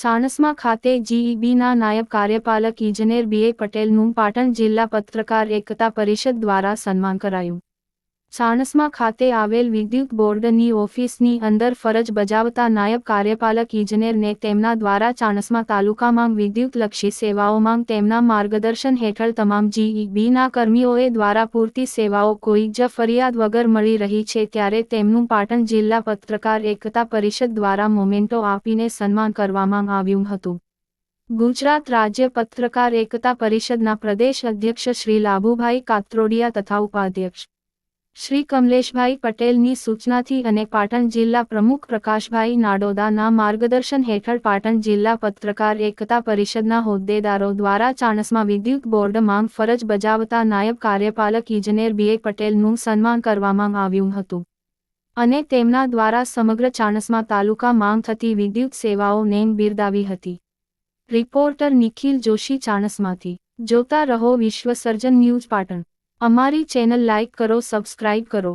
ચાણસ્મા ખાતે જીઈબીના નાયબ કાર્યપાલક ઇજનેર બીએ પટેલનું પાટણ જિલ્લા પત્રકાર એકતા પરિષદ દ્વારા સન્માન કરાયું. ચાણસ્મા ખાતે આવેલ વિદ્યુત બોર્ડની ઓફિસની અંદર ફરજ બજાવતા નાયબ કાર્યપાલક ઇજનેરને તેમના દ્વારા ચાણસમા તાલુકામાં વિદ્યુતલક્ષી સેવાઓમાં તેમના માર્ગદર્શન હેઠળ તમામ જીઈબીના કર્મીઓએ દ્વારા પૂરતી સેવાઓ કોઈ જ ફરિયાદ વગર મળી રહી છે ત્યારે તેમનું પાટણ જિલ્લા પત્રકાર એકતા પરિષદ દ્વારા મોમેન્ટો આપીને સન્માન કરવામાં આવ્યું હતું. ગુજરાત રાજ્ય પત્રકાર એકતા પરિષદના પ્રદેશ અધ્યક્ષ શ્રી લાભુભાઈ કાત્રોડિયા તથા ઉપાધ્યક્ષ શ્રી કમલેશભાઈ પટેલની સૂચનાથી અને પાટણ જિલ્લા પ્રમુખ પ્રકાશભાઈ નાડોદાના માર્ગદર્શન હેઠળ પાટણ જિલ્લા પત્રકાર એકતા પરિષદના હોદ્દેદારો દ્વારા ચાણસમાં વિદ્યુત બોર્ડ માંગ ફરજ બજાવતા નાયબ કાર્યપાલક ઇજનેર બીએ પટેલનું સન્માન કરવામાં આવ્યું હતું. અને તેમના દ્વારા સમગ્ર ચાણસમાં તાલુકા માંગ થતી વિદ્યુત સેવાઓને બિરદાવી હતી. રિપોર્ટર નિખિલ જોશી ચાણસમાંથી. જોતા રહો વિશ્વ સર્જન ન્યૂઝ પાટણ. અમારી ચેનલ લાઇક કરો સબસ્ક્રાઇબ કરો.